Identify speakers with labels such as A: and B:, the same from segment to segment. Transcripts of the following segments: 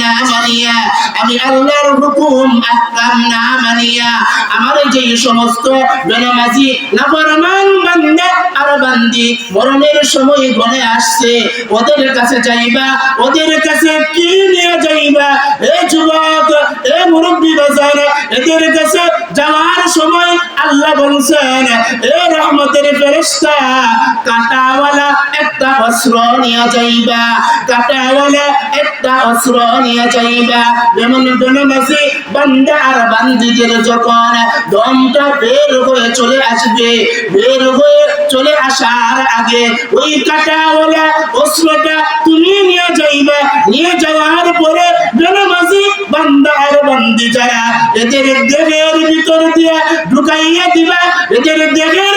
A: না মানিয়া, আমি আল্লাহর হুকুম আহকাম না মানিয়া, আমার যে সমস্ত বেনামাজি নাফরমান বান্দা আর বান্দি মরণের সময় ঘনে আসছে, ওদের কাছে যাইবা, ওদের কাছে কি নিয়ে যাইবা? এ যুবক, এ মুরব্বী বাজার, এদের কাছে যাওয়ার সময় আল্লাহ বলছেন, এ রহমতের ফেরেশতা, কাটাওয়ালা অস্ত্র নিয়ে যাইবা। একটা অস্ত্র নিয়ে যাইবা। যেমন আর বান্দিদের যখন দমটা বের হয়ে চলে আসবে, বের হয়ে চলে আসার আগে ওই কাটাওয়ালা অস্ত্রটা তুমি নিয়ে যাইবা। নিয়ে যাওয়ার পরে বেনামাজি বান্দা আর বান্দি যারা, এদের দেহের ভিতর ঢুকাইয়া দিবা। এদের দেহের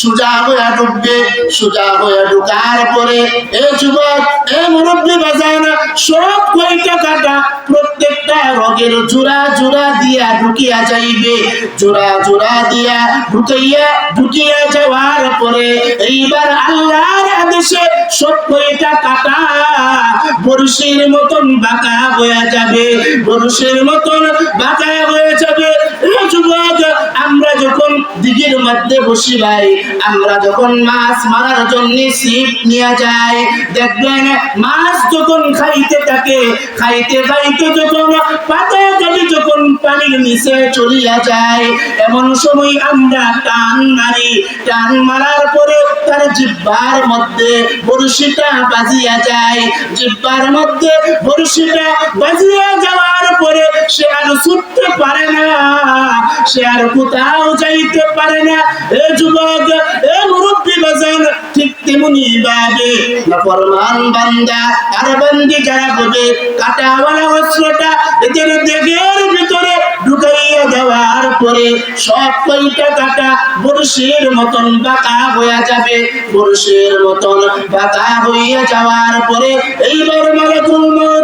A: সোজা হইয়া ডুববে সোজা হইয়া ঢুকার পরে এ যুবক, এ মুরব্বী বাজান, সব কয়টা কাটা প্রত্যেকটা রোগের জোড়া জোড়া দিয়া ঢুকিয়া যাইবে। জোড়া জোড়া দিয়া ঢুকাইয়া, ঢুকিয়া যাওয়ার পরে এইবার আল্লাহর আদেশে সব কয়টা কাটা বরুষের মতন বাঁকা হয়ে যাবে বরুষের মতন বাঁকা হয়ে যাবে। এ যুবক, আমরা যখন দিঘির মধ্যে বসি ভাই। আমরা যখন মাছ মারার জন্য ছিপ নিয়ে যাই, দেখবেন মাছ যখন খাইতে থাকে, খাইতে খাইতে যখন পাতা গাড়ি যখন পানির নিচে চলিয়া যায়, এমন সময় আমরা টান মারি। টান মারার পরে তার জিব্বার মধ্যে বড়শিটা বাজিয়া যায়। জিব্বার মধ্যে বড়শিটা বাজিয়া যাওয়ার পরে সে আর ছুটতে পারে না, সে আর কোথাও যাইতে পারে না। এ যুবক, এ মুরব্বী বাজান, ঠিক তেমনি ভাবে না ফরমান বান্দা, আর বান্দি যারা হবে কাটাওয়ালা অস্ত্রটা এদের দেহের ভিতরে ঢুকাইয়া দেওয়ার পরে সব কয়টা কাটা বরুষের মতন বাঁকা হয়ে যাবে। বরুষের মতন বাঁকা হইয়া যাওয়ার পরে এইবার মালাকুল মউত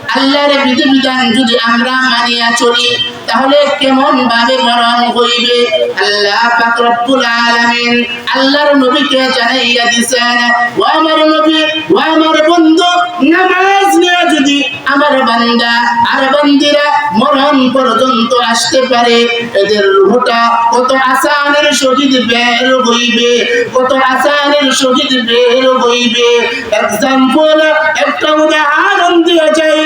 A: আল্লাহর বিধিবিধান যদি আমরা মানিয়া চলি, তাহলে কেমন ভাবে মরণ হইবে? আল্লাহ পাক রব্বুল আলামিন আল্লাহর নবীকে জানাইয়া দিছেন, ও আমার নবী, ও আমার বন্ধু, নামাজ নিয়ে যদি আমার বান্দা আর বান্দিরা মরণ পর্যন্ত আসতে পারে, এদের রুহটা কত আসানের সহিত বের হইবে? কত আসানের সহিত বের হইবে? এক্সাম্পল একটা উদাহরণ দিয়ে যাই।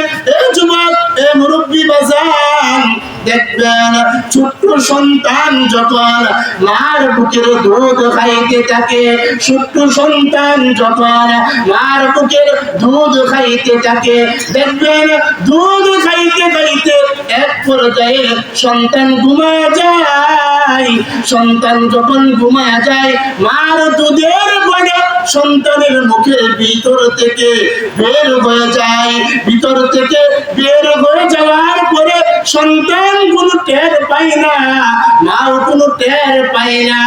A: দেখবেন ছোট্ট সন্তান যখন মার বুকের দুধ খাইতে থাকে। ছোট্ট সন্তান যখন মার বুকের দুধ খাইতে থাকে। দেখবেন, দুধ খাইতে খাইতে এক পর্যায়ে সন্তান ঘুমা যায়। সন্তান যখন ঘুমা যায়, মার দুধের পরে সন্তানের মুখের ভিতর থেকে বের হয়ে যায়। ভিতর থেকে বের হয়ে যাওয়ার পরে সন্তান কোনো টের পায় না মাও কোনো টের পায় না।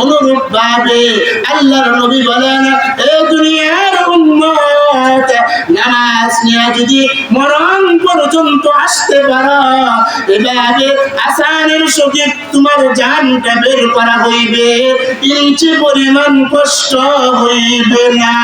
A: অনুরূপ ভাবে আল্লাহর নবী বলেন, এ দুনিয়ার উম্মত, নামাজ নিয়ে যদি মরণ পর্যন্ত আসতে পারো এভাবে আসানের সহিত তোমার জানটা বের করা হইবে। ইঞ্চি পরিমাণ কষ্ট হইবে না।